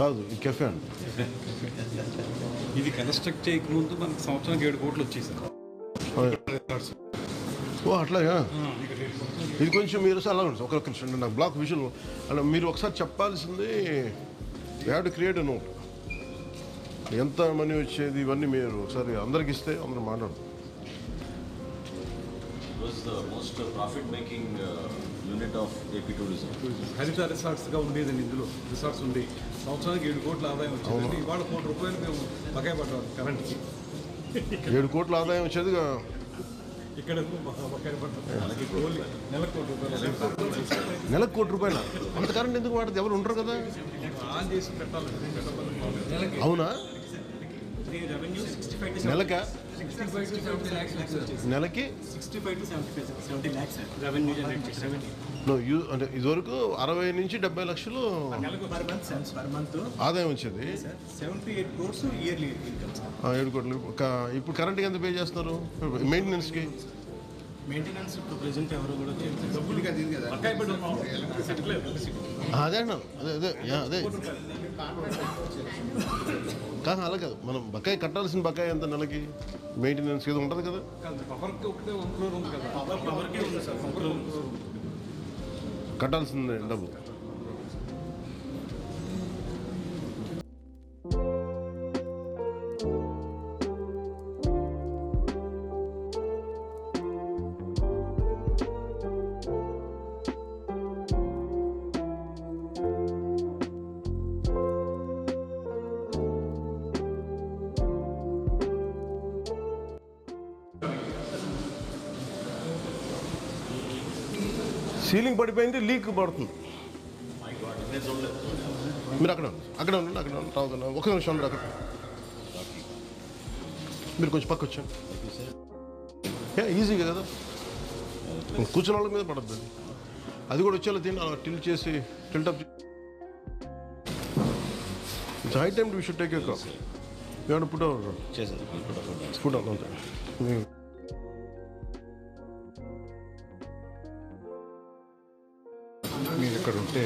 కాదు ఈ కెఫే అండి. ఇది కన్స్ట్రక్ట్ చేయకముందు మనకి సంవత్సరానికి ఏడు కోట్లు వచ్చాయి సార్. ఓ అట్లాగా ఇది కొంచెం మీరు అలా ఉంటుంది ఒక నిమిషం నాకు బ్లాక్ విజువల్ అలా మీరు ఒకసారి చెప్పాల్సింది హ్యావ్ టు క్రియేట్ నోట్ ఎంత మనీ వచ్చేది ఇవన్నీ మీరు ఒకసారి అందరికి ఇస్తే అందరూ మాట్లాడు unit of AP tourism. హరిత రిసార్ట్స్గా ఉండేది ఇందులో. రిసార్ట్స్ ఉండి. సంవత్సరానికి ఏడు కోట్ల ఆదాయం వచ్చింది ఇవాళ కోటి రూపాయలు మేము బకాయి పడ్డాం కరెంట్కి. ఏడు కోట్ల ఆదాయం వచ్చేది ఇక్కడ నెలకు కోటి రూపాయలు నెలకు కోటి రూపాయలు? అంత కరెంట్ ఎందుకు వాడదు? ఎవరు ఉండరు కదా? అవునా? నెలక? నెలకి? అంటే ఇదివరకు అరవై నుంచి డెబ్బై లక్షలు ఆదాయం వచ్చేది. ఏడు కోట్లు. ఇప్పుడు కరెంట్కి ఎంత పే చేస్తున్నారు? మెయింటెనెన్స్కి మెయింటెనెన్స్ ఇప్పుడు ఎవరు కూడా అదే అదే అదే అదే కాదు అలా కాదు. మనం బకాయి కట్టాల్సిన బకాయి ఎంత నెలకి? మెయింటెనెన్స్ ఏదో ఉంటుంది కదా? పవర్కి ఒకటే సీలింగ్ పడిపోయింది లీక్ పడుతుంది. మీరు అక్కడ. అక్కడ ఉండండి అక్కడ ఉండండి. రావద్దు ఒక నిమిషం ఉండండి అక్కడ. మీరు కొంచెం పక్క వచ్చాను ఏ ఈజీగా కదా? కూర్చున్న వాళ్ళ మీద పడద్దు అది. అది కూడా వచ్చేలా తిని అలా టిల్ట్ చేసి tilt up it's high time we should take you call ఏమైనా పుట్ అవర్ చేసేది ఇప్పుడు ఒక ఫుడ్ అవుతుంది మీరు ఇక్కడ ఉంటే